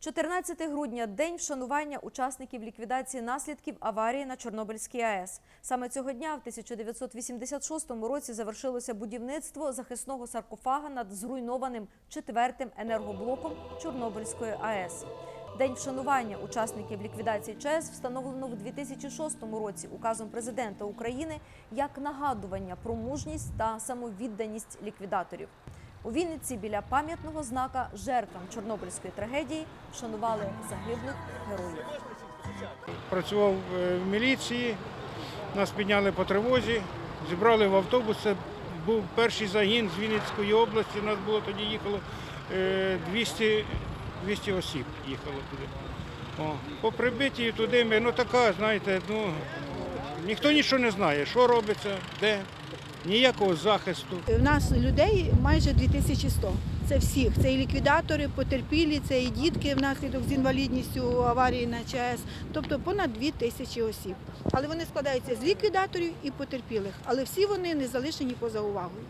14 грудня день вшанування учасників ліквідації наслідків аварії на Чорнобильській АЕС. Саме цього дня, в 1986 році, завершилося будівництво захисного саркофага над зруйнованим четвертим енергоблоком Чорнобильської АЕС. День вшанування учасників ліквідації ЧАЕС встановлено в 2006 році указом президента України як нагадування про мужність та самовідданість ліквідаторів. У Вінниці біля пам'ятного знака жертвам Чорнобильської трагедії вшанували загиблих героїв. Працював е, в міліції, нас підняли по тривозі, зібрали в автобус. Це був перший загін з Вінницької області. Нас було тоді їхало е, 200, 200 осіб їхало туди. О, по прибитті туди ми, ну така, знаєте, ну ніхто нічого не знає, що робиться, де, ніякого захисту. У нас людей майже 2100. Це всіх. Це і ліквідатори, потерпілі, це і дітки внаслідок з інвалідністю аварії на ЧАЕС. Тобто понад дві тисячі осіб. Але вони складаються з ліквідаторів і потерпілих. Але всі вони не залишені поза увагою.